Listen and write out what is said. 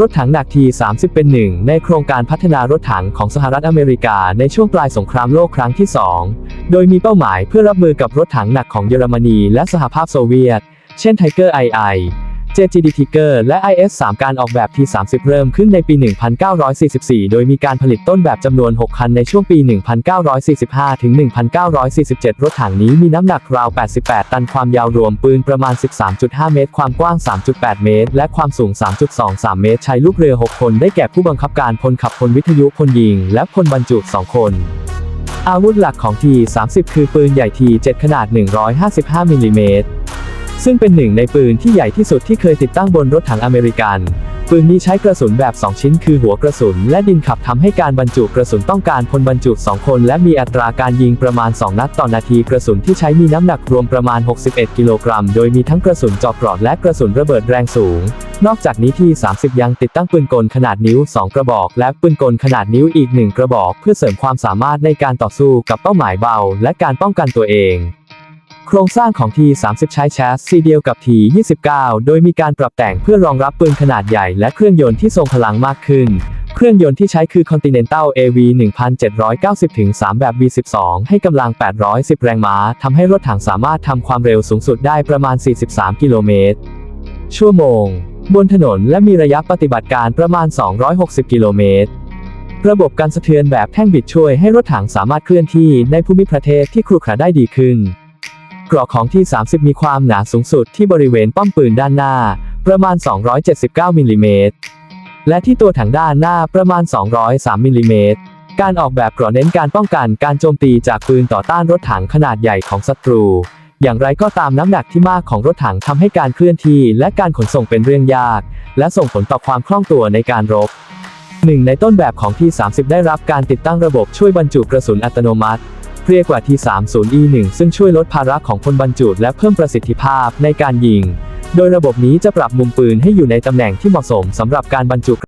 รถถังหนักที 30 เป็นหนึ่งในโครงการพัฒนารถถังของสหรัฐอเมริกาในช่วงปลายสงครามโลกครั้งที่ 2 โดยมีเป้าหมายเพื่อรับมือกับรถถังหนักของเยอรมนีและสหภาพโซเวียต เช่น Tiger II JGD Tiger และ IS-3 การออกแบบ T30 เริ่มขึ้นในปี 1944 โดยมีการผลิตต้นแบบจำนวน 6 คันในช่วงปี 1945 ถึง 1947 รถถังนี้มีน้ำหนักราว 88 ตันความยาวรวมปืนประมาณ 13.5 เมตร ความกว้าง 3.8 เมตร และความสูง 3.23 เมตร ใช้ลูกเรือ 6 คนได้แก่ผู้บังคับการพลขับพลวิทยุพลยิง และพลบรรจุ 2 คนอาวุธหลักของ T30 คือปืนใหญ่ T7 ขนาด 155 มิลลิเมตร ซึ่งเป็นหนึ่งในปืนที่ใหญ่ที่สุดที่เคยติดตั้งบนรถถังอเมริกัน ปืนนี้ใช้กระสุนแบบ 2 ชิ้น คือหัวกระสุน และดินขับทำให้การบรรจุกระสุนต้องการพลบรรจุ 2 คน และมีอัตราการยิงประมาณ 2 นัดต่อนาทีกระสุนที่ใช้มีน้ำหนักรวมประมาณ 61 กิโลกรัม โดยมีทั้งกระสุนเจาะเกราะและกระสุนระเบิดแรงสูง นอกจากนี้ที่ 30 ยังติดตั้งปืนกลขนาดนิ้ว 2 กระบอก และปืนกลขนาดนิ้วอีก 1 กระบอก เพื่อเสริมความสามารถในการต่อสู้กับเป้าหมายเบา และการป้องกันตัวเอง โครงสร้างของ T30 ใช้แชสซีเดียวกับ T29 โดยมีการปรับแต่งเพื่อรองรับปืนขนาดใหญ่และเครื่องยนต์ที่ทรงพลังมากขึ้น เครื่องยนต์ที่ใช้คือ Continental AV 1790-3 แบบ V12 ให้กำลัง 810 แรงม้าทำให้รถถังสามารถทำความเร็วสูงสุดได้ประมาณ 43 กิโลเมตร ชั่วโมง บนถนนและมีระยะปฏิบัติการประมาณ 260 กิโลเมตรระบบการสะเทือนแบบแท่งบิดช่วยให้รถถังสามารถเคลื่อนที่ในภูมิประเทศที่ครุขระได้ดีขึ้น กราะของที่ 30 มีความหนาสูงสุดที่บริเวณป้อมปืนด้านหน้า ประมาณ 279มิลลิเมตร และที่ตัวถังด้านหน้าประมาณ 203มิลลิเมตร การออกแบบกราะเน้นการป้องกันการโจมตีจากปืนต่อต้านรถถังขนาดใหญ่ของศัตรู อย่างไรก็ตามน้ำหนักที่มากของรถถังทำให้การเคลื่อนที่และการขนส่งเป็นเรื่องยาก และส่งผลต่อความคล่องตัวในการรบหนึ่งในต้นแบบของที่ 30 ได้รับการติดตั้งระบบช่วยบรรจุกระสุนอัตโนมัติ เรียกว่า T30E1 ซึ่งช่วยลดภาระของคนบรรจุและเพิ่มประสิทธิภาพในการยิง โดยระบบนี้จะปรับมุมปืนให้อยู่ในตำแหน่งที่เหมาะสมสำหรับการบรรจุ